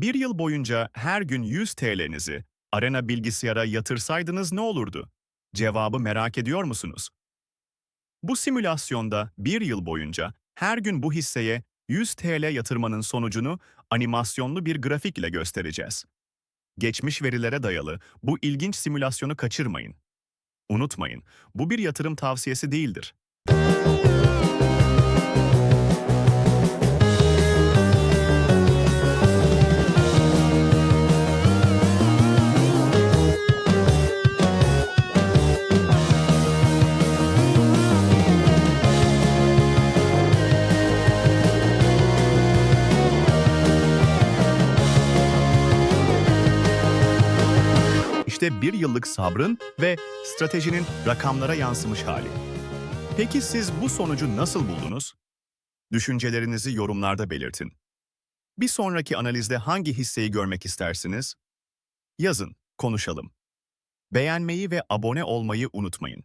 Bir yıl boyunca her gün 100 TL'nizi Arena bilgisayara yatırsaydınız ne olurdu? Cevabı merak ediyor musunuz? Bu simülasyonda bir yıl boyunca her gün bu hisseye 100 TL yatırmanın sonucunu animasyonlu bir grafik ile göstereceğiz. Geçmiş verilere dayalı bu ilginç simülasyonu kaçırmayın. Unutmayın, bu bir yatırım tavsiyesi değildir. İşte bir yıllık sabrın ve stratejinin rakamlara yansımış hali. Peki siz bu sonucu nasıl buldunuz? Düşüncelerinizi yorumlarda belirtin. Bir sonraki analizde hangi hisseyi görmek istersiniz? Yazın, konuşalım. Beğenmeyi ve abone olmayı unutmayın.